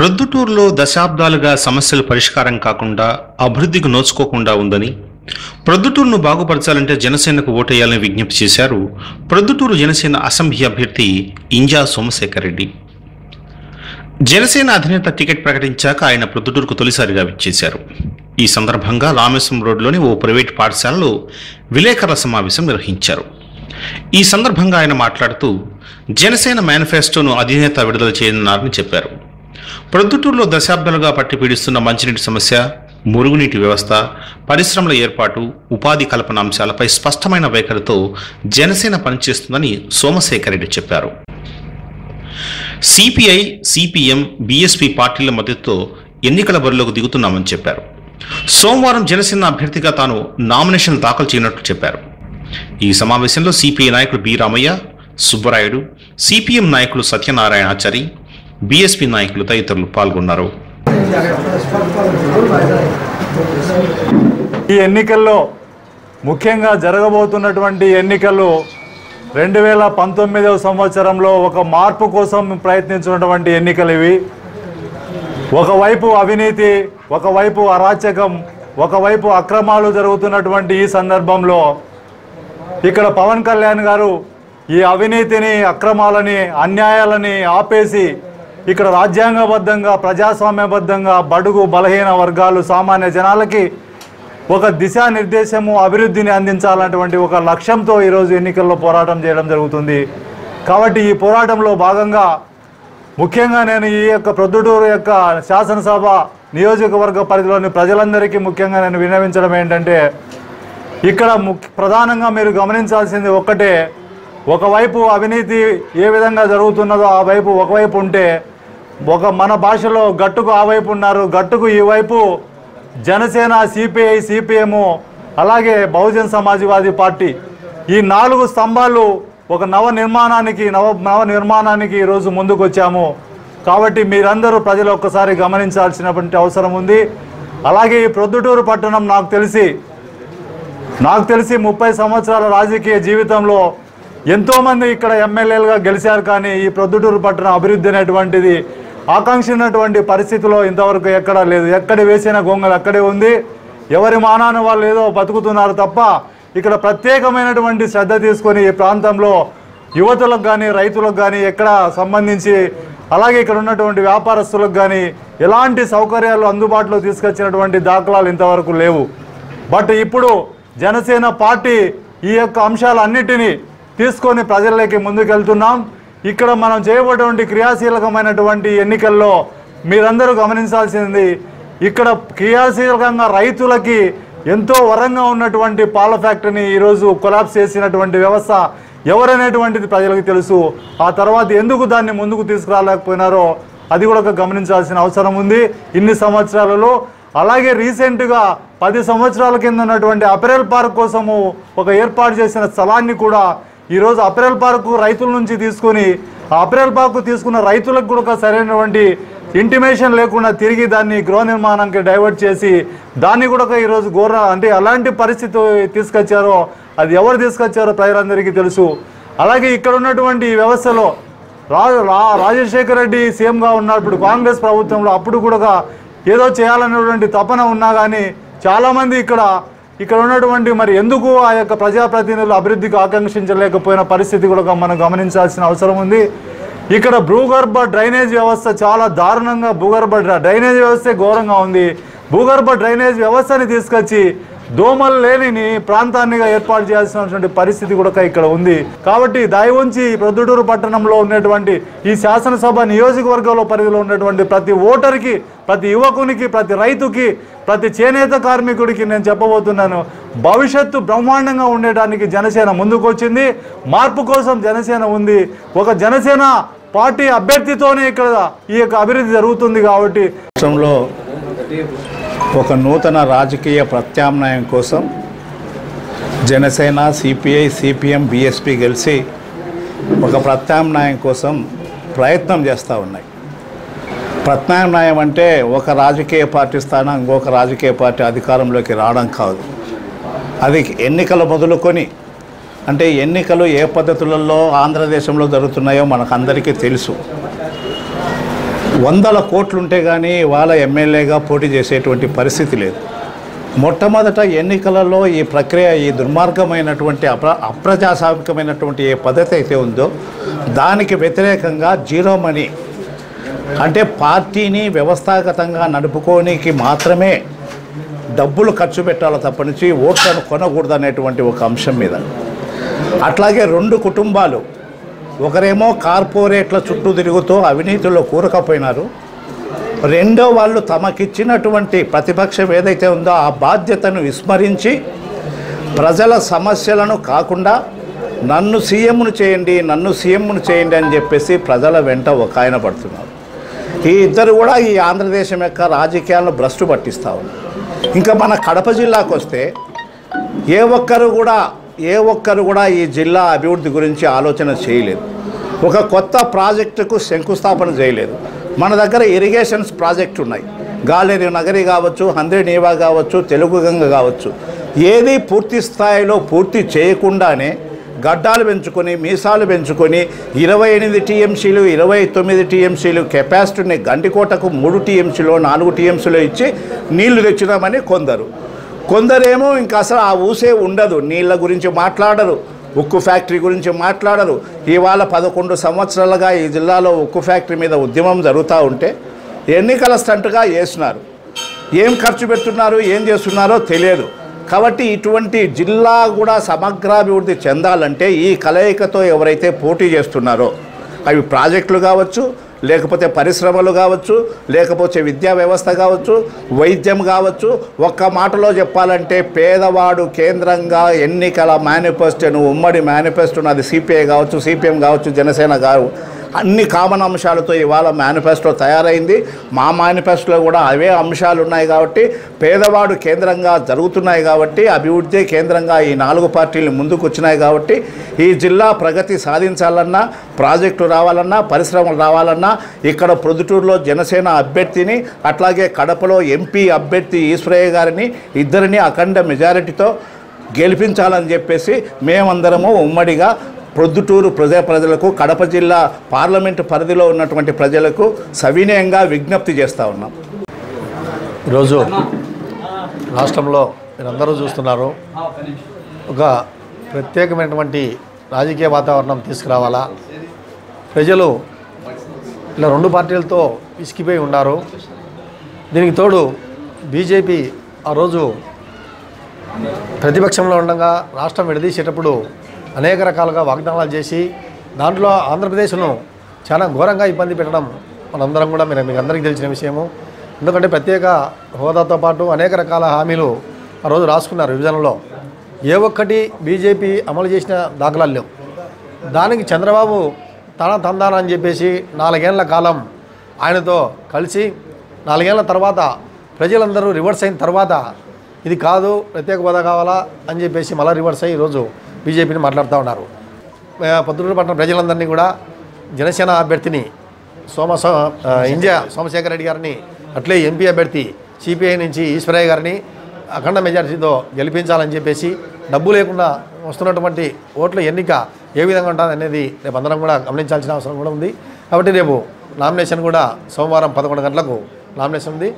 ప్రొద్దుటూరులో దశాబ్దాలుగా సమస్యలు పరిష్కారం కాకుండా అభివృద్ధికి నోచుకోకుండా ఉందని ప్రొద్దుటూరును బాగుపరచాలంటే జనసేనకు ఓటేయాలని విజ్ఞప్తి చేశారు ప్రొద్దుటూరు జనసేన అసెంబ్లీ అభ్యర్థి ఇంజా సోమశేఖర్ రెడ్డి. జనసేన అధినేత టికెట్ ప్రకటించాక ఆయన ప్రొద్దుటూరుకు తొలిసారిగా విచ్చేశారు. ఈ సందర్భంగా రామేశ్వరం రోడ్లోని ఓ ప్రైవేట్ పాఠశాలలో విలేకరుల సమావేశం నిర్వహించారు. ఈ సందర్భంగా ఆయన మాట్లాడుతూ జనసేన మేనిఫెస్టోను అధినేత విడుదల చేయనున్నారని చెప్పారు. ప్రొద్దుటూరులో దశాబ్దాలుగా పట్టి పీడిస్తున్న మంచినీటి సమస్య మురుగునీటి వ్యవస్థ పరిశ్రమల ఏర్పాటు ఉపాధి కల్పన అంశాలపై స్పష్టమైన వైఖరితో జనసేన పనిచేస్తుందని సోమశేఖర్ రెడ్డి చెప్పారు. సిపిఐ సిపిఎం బీఎస్పీ పార్టీల మద్దతుతో ఎన్నికల బరిలోకి దిగుతున్నామని చెప్పారు. సోమవారం జనసేన అభ్యర్థిగా తాను నామినేషన్ దాఖలు చేయనట్లు చెప్పారు. ఈ సమావేశంలో సిపిఐ నాయకుడు బి రామయ్య సుబ్బరాయుడు సిపిఎం నాయకులు సత్యనారాయణాచారి బీఎస్పీ నాయకులు తదితరులు పాల్గొన్నారు. ఈ ఎన్నికల్లో ముఖ్యంగా జరగబోతున్నటువంటి ఎన్నికలు రెండు వేల పంతొమ్మిదవ సంవత్సరంలో ఒక మార్పు కోసం ప్రయత్నించినటువంటి ఎన్నికలు ఇవి. ఒకవైపు అవినీతి ఒకవైపు అరాచకం ఒకవైపు అక్రమాలు జరుగుతున్నటువంటి ఈ సందర్భంలో ఇక్కడ పవన్ కళ్యాణ్ గారు ఈ అవినీతిని అక్రమాలని అన్యాయాలని ఆపేసి ఇక్కడ రాజ్యాంగబద్ధంగా ప్రజాస్వామ్యబద్ధంగా బడుగు బలహీన వర్గాలు సామాన్య జనాలకి ఒక దిశానిర్దేశము అభివృద్ధిని అందించాలన్నటువంటి ఒక లక్ష్యంతో ఈరోజు ఎన్నికల్లో పోరాటం చేయడం జరుగుతుంది. కాబట్టి ఈ పోరాటంలో భాగంగా ముఖ్యంగా నేను ఈ యొక్క ప్రొద్దుటూరు యొక్క శాసనసభ నియోజకవర్గ పరిధిలోని ప్రజలందరికీ ముఖ్యంగా నేను విన్నవించడం ఏంటంటే ఇక్కడ ప్రధానంగా మీరు గమనించాల్సింది ఒక్కటే. ఒకవైపు అవినీతి ఏ విధంగా జరుగుతున్నదో ఆ వైపు ఒకవైపు ఉంటే ఒక మన భాషలో గట్టుకు ఆ వైపు ఉన్నారు గట్టుకు ఈ వైపు జనసేన సిపిఐ సిపిఎం అలాగే బహుజన్ సమాజ్వాదీ పార్టీ. ఈ నాలుగు స్తంభాలు ఒక నవ నిర్మాణానికి నవ నవ నిర్మాణానికి ఈరోజు ముందుకు వచ్చాము కాబట్టి మీరందరూ ప్రజలు ఒక్కసారి గమనించాల్సినటువంటి అవసరం ఉంది. అలాగే ఈ ప్రొద్దుటూరు పట్టణం నాకు తెలిసి నాకు తెలిసి ముప్పై సంవత్సరాల రాజకీయ జీవితంలో ఎంతోమంది ఇక్కడ ఎమ్మెల్యేలుగా గెలిచారు కానీ ఈ ప్రొద్దుటూరు పట్టణ అభివృద్ధి అనేటువంటిది ఆకాంక్షించినటువంటి పరిస్థితిలో ఇంతవరకు ఎక్కడా లేదు. ఎక్కడ వేసిన గొంగలు అక్కడే ఉంది. ఎవరి మానాన వాళ్ళు ఏదో బతుకుతున్నారు తప్ప ఇక్కడ ప్రత్యేకమైనటువంటి శ్రద్ధ తీసుకొని ఈ ప్రాంతంలో యువతులకు కానీ రైతులకు కానీ ఎక్కడ సంబంధించి అలాగే ఇక్కడ ఉన్నటువంటి వ్యాపారస్తులకు కానీ ఎలాంటి సౌకర్యాలు అందుబాటులో తీసుకొచ్చినటువంటి దాఖలాలు ఇంతవరకు లేవు. బట్ ఇప్పుడు జనసేన పార్టీ ఈ యొక్క అంశాలన్నిటినీ తీసుకొని ప్రజల్లోకి ముందుకెళ్తున్నాం. ఇక్కడ మనం చేయబోయేటువంటి క్రియాశీలకమైనటువంటి ఎన్నికల్లో మీరందరూ గమనించాల్సింది ఇక్కడ క్రియాశీలకంగా రైతులకి ఎంతో వరంగా ఉన్నటువంటి పాల ఫ్యాక్టరీని ఈరోజు కొలాప్స్ చేసినటువంటి వ్యవస్థ ఎవరనేటువంటిది ప్రజలకు తెలుసు. ఆ తర్వాత ఎందుకు దాన్ని ముందుకు తీసుకురాలేకపోయినారో అది కూడా ఒక గమనించాల్సిన అవసరం ఉంది. ఇన్ని సంవత్సరాలలో అలాగే రీసెంట్గా పది సంవత్సరాల కింద ఉన్నటువంటి అపెరల్ పార్క్ కోసము ఒక ఏర్పాటు చేసిన స్థలాన్ని కూడా ఈరోజు అప్రెల్ పార్కు రైతుల నుంచి తీసుకొని అప్రెల్ పార్కు తీసుకున్న రైతులకు కూడా ఒక సరైనటువంటి ఇంటిమేషన్ లేకుండా తిరిగి దాన్ని గృహ నిర్మాణానికి డైవర్ట్ చేసి దాన్ని కూడా ఒక ఈరోజు ఘోర అంటే అలాంటి పరిస్థితి తీసుకొచ్చారో అది ఎవరు తీసుకొచ్చారో ప్రజలందరికీ తెలుసు. అలాగే ఇక్కడ ఉన్నటువంటి వ్యవస్థలో రా- రాజశేఖర రెడ్డి సీఎంగా ఉన్నప్పుడు కాంగ్రెస్ ప్రభుత్వంలో అప్పుడు కూడా ఏదో చేయాలనేటువంటి తపన ఉన్నా కానీ చాలామంది ఇక్కడ ఇక్కడ ఉన్నటువంటి మరి ఎందుకు ఆ యొక్క ప్రజాప్రతినిధులు అభివృద్ధికి ఆకాంక్షించలేకపోయిన పరిస్థితి కూడా మనం గమనించాల్సిన అవసరం ఉంది. ఇక్కడ భూగర్భ డ్రైనేజ్ వ్యవస్థ చాలా దారుణంగా భూగర్భ డ్రైనేజ్ వ్యవస్థే ఘోరంగా ఉంది. భూగర్భ డ్రైనేజ్ వ్యవస్థని తీసుకొచ్చి దోమలు లేని ప్రాంతాన్నిగా ఏర్పాటు చేయాల్సినటువంటి పరిస్థితి కూడా ఇక్కడ ఉంది. కాబట్టి దయవుంచి ప్రొద్దుటూరు పట్టణంలో ఉన్నటువంటి ఈ శాసనసభ నియోజకవర్గంలో పరిధిలో ఉన్నటువంటి ప్రతి ఓటర్కి ప్రతి యువకునికి ప్రతి రైతుకి ప్రతి చేనేత కార్మికుడికి నేను చెప్పబోతున్నాను భవిష్యత్తు బ్రహ్మాండంగా ఉండేటానికి జనసేన ముందుకొచ్చింది. మార్పు కోసం జనసేన ఉంది. ఒక జనసేన పార్టీ అభ్యర్థితోనే ఇక్కడ ఈ యొక్క అభివృద్ధి జరుగుతుంది కాబట్టి రాష్ట్రంలో ఒక నూతన రాజకీయ ప్రత్యామ్నాయం కోసం జనసేన సిపిఐ సిపిఎం బీఎస్పీ కలిసి ఒక ప్రత్యామ్నాయం కోసం ప్రయత్నం చేస్తూ ఉన్నాయి. ప్రత్యామ్నాయం అంటే ఒక రాజకీయ పార్టీ స్థానం ఇంకొక రాజకీయ పార్టీ అధికారంలోకి రావడం కాదు. అది ఎన్నికలు మొదలుకొని అంటే ఎన్నికలు ఏ పద్ధతులలో ఆంధ్రదేశంలో జరుగుతున్నాయో మనకు అందరికీ తెలుసు. వందల కోట్లుంటే కానీ వాళ్ళ ఎమ్మెల్యేగా పోటీ చేసేటువంటి పరిస్థితి లేదు. మొట్టమొదట ఎన్నికలలో ఈ ప్రక్రియ ఈ దుర్మార్గమైనటువంటి అప్ర అప్రజాస్వామికమైనటువంటి ఏ పద్ధతి అయితే ఉందో దానికి వ్యతిరేకంగా జీరో మనీ అంటే పార్టీని వ్యవస్థాగతంగా నడుపుకోనికి మాత్రమే డబ్బులు ఖర్చు పెట్టాలి తప్ప నుంచి ఓట్లను కొనకూడదు అనేటువంటి ఒక అంశం మీద. అట్లాగే రెండు కుటుంబాలు ఒకరేమో కార్పొరేట్ల చుట్టూ తిరుగుతూ అవినీతిలో కూరకపోయినారు. రెండో వాళ్ళు తమకిచ్చినటువంటి ప్రతిపక్షం ఏదైతే ఉందో ఆ బాధ్యతను విస్మరించి ప్రజల సమస్యలను కాకుండా నన్ను సీఎంను చేయండి నన్ను సీఎంను చేయండి అని చెప్పేసి ప్రజల వెంట ఒక ఆయన పడుతున్నారు. ఈ ఇద్దరు కూడా ఈ ఆంధ్రదేశం యొక్క రాజకీయాలను భ్రష్టు పట్టిస్తూ ఉన్నారు. ఇంకా మన కడప జిల్లాకు వస్తే ఏ ఒక్కరు కూడా ఏ ఒక్కరు కూడా ఈ జిల్లా అభివృద్ధి గురించి ఆలోచన చేయలేదు. ఒక కొత్త ప్రాజెక్టుకు శంకుస్థాపన చేయలేదు. మన దగ్గర ఇరిగేషన్స్ ప్రాజెక్టు ఉన్నాయి. గాలేరు నగరి కావచ్చు హంద్రి నీవా కావచ్చు తెలుగు గంగ కావచ్చు. ఏది పూర్తి స్థాయిలో పూర్తి చేయకుండానే గడ్డాలు పెంచుకొని మీసాలు పెంచుకొని ఇరవై ఎనిమిది టీఎంసీలు ఇరవై తొమ్మిది టీఎంసీలు కెపాసిటీని గండికోటకు మూడు టీఎంసీలో నాలుగు టీఎంసీలో ఇచ్చి నీళ్ళు తెచ్చినామని కొందరు. కొందరేమో ఇంకా అసలు ఆ ఊసే ఉండదు నీళ్ళ గురించి మాట్లాడరు ఉక్కు ఫ్యాక్టరీ గురించి మాట్లాడరు. ఇవాళ పదకొండు సంవత్సరాలుగా ఈ జిల్లాలో ఉక్కు ఫ్యాక్టరీ మీద ఉద్యమం జరుగుతూ ఉంటే ఎన్నికల స్టంట్గా వేస్తున్నారు ఏం ఖర్చు పెడుతున్నారు ఏం చేస్తున్నారో తెలియదు. కాబట్టి ఇటువంటి జిల్లా కూడా సమగ్రాభివృద్ధి చెందాలంటే ఈ కలయికతో ఎవరైతే పోటీ చేస్తున్నారో అవి ప్రాజెక్టులు కావచ్చు లేకపోతే పరిశ్రమలు కావచ్చు లేకపోతే విద్యా వ్యవస్థ కావచ్చు వైద్యం కావచ్చు ఒక్క మాటలో చెప్పాలంటే పేదవాడు కేంద్రంగా ఎన్నికల మేనిఫెస్టోను ఉమ్మడి మేనిఫెస్టోను అది సిపిఐ కావచ్చు సిపిఎం కావచ్చు జనసేన కావు అన్ని కామన్ అంశాలతో ఇవాళ మేనిఫెస్టో తయారైంది. మా మేనిఫెస్టోలో కూడా అవే అంశాలు ఉన్నాయి కాబట్టి పేదవాడు కేంద్రంగా జరుగుతున్నాయి కాబట్టి అభివృద్ధి కేంద్రంగా ఈ నాలుగు పార్టీలు ముందుకు వచ్చినాయి కాబట్టి ఈ జిల్లా ప్రగతి సాధించాలన్నా ప్రాజెక్టు రావాలన్నా పరిశ్రమలు రావాలన్నా ఇక్కడ ప్రొద్దుటూరులో జనసేన అభ్యర్థిని అట్లాగే కడపలో ఎంపీ అభ్యర్థి ఈశ్వరయ్య గారిని ఇద్దరిని అఖండ మెజారిటీతో గెలిపించాలని చెప్పేసి మేమందరము ఉమ్మడిగా ప్రొద్దుటూరు ప్రజా ప్రజలకు కడప జిల్లా పార్లమెంటు పరిధిలో ఉన్నటువంటి ప్రజలకు సవినయంగా విజ్ఞప్తి చేస్తూ ఉన్నాం. ఈరోజు రాష్ట్రంలో మీరందరూ చూస్తున్నారు. ఒక ప్రత్యేకమైనటువంటి రాజకీయ వాతావరణం తీసుకురావాలా? ప్రజలు ఇలా రెండు పార్టీలతో ఇసికిపోయి ఉన్నారు. దీనికి తోడు బీజేపీ ఆ రోజు ప్రతిపక్షంలో ఉండగా రాష్ట్రం విడదీసేటప్పుడు అనేక రకాలుగా వాగ్దానాలు చేసి దాంట్లో ఆంధ్రప్రదేశ్ను చాలా ఘోరంగా ఇబ్బంది పెట్టడం మనందరం కూడా మీరు మీకు అందరికీ తెలిసిన విషయము. ఎందుకంటే ప్రత్యేక హోదాతో పాటు అనేక రకాల హామీలు ఆ రోజు రాసుకున్నారు విభజనలో. ఏ ఒక్కటి బీజేపీ అమలు చేసిన దాఖలాలు లేవు. దానికి చంద్రబాబు తన తందాన అని చెప్పేసి నాలుగేళ్ళ కాలం ఆయనతో కలిసి నాలుగేళ్ళ తర్వాత ప్రజలందరూ రివర్స్ అయిన తర్వాత ఇది కాదు ప్రత్యేక హోదా కావాలా అని చెప్పేసి మళ్ళీ రివర్స్ అయ్యి ఈరోజు బీజేపీని మాట్లాడుతూ ఉన్నారు. పొద్దుటూరు పట్టణ ప్రజలందరినీ కూడా జనసేన అభ్యర్థిని సోమ సో- ఆ, సోమశేఖర్ రెడ్డి గారిని అట్లే ఎంపీ అభ్యర్థి సిపిఐ నుంచి ఈశ్వరయ్య గారిని అఖండ మెజార్టీతో గెలిపించాలని చెప్పేసి డబ్బు లేకుండా వస్తున్నటువంటి ఓట్ల ఎన్నిక ఏ విధంగా ఉంటుంది అనేది రేపు అందరం కూడా గమనించాల్సిన అవసరం కూడా ఉంది. కాబట్టి రేపు నామినేషన్ కూడా సోమవారం పదకొండు గంటలకు నామినేషన్ ఉంది.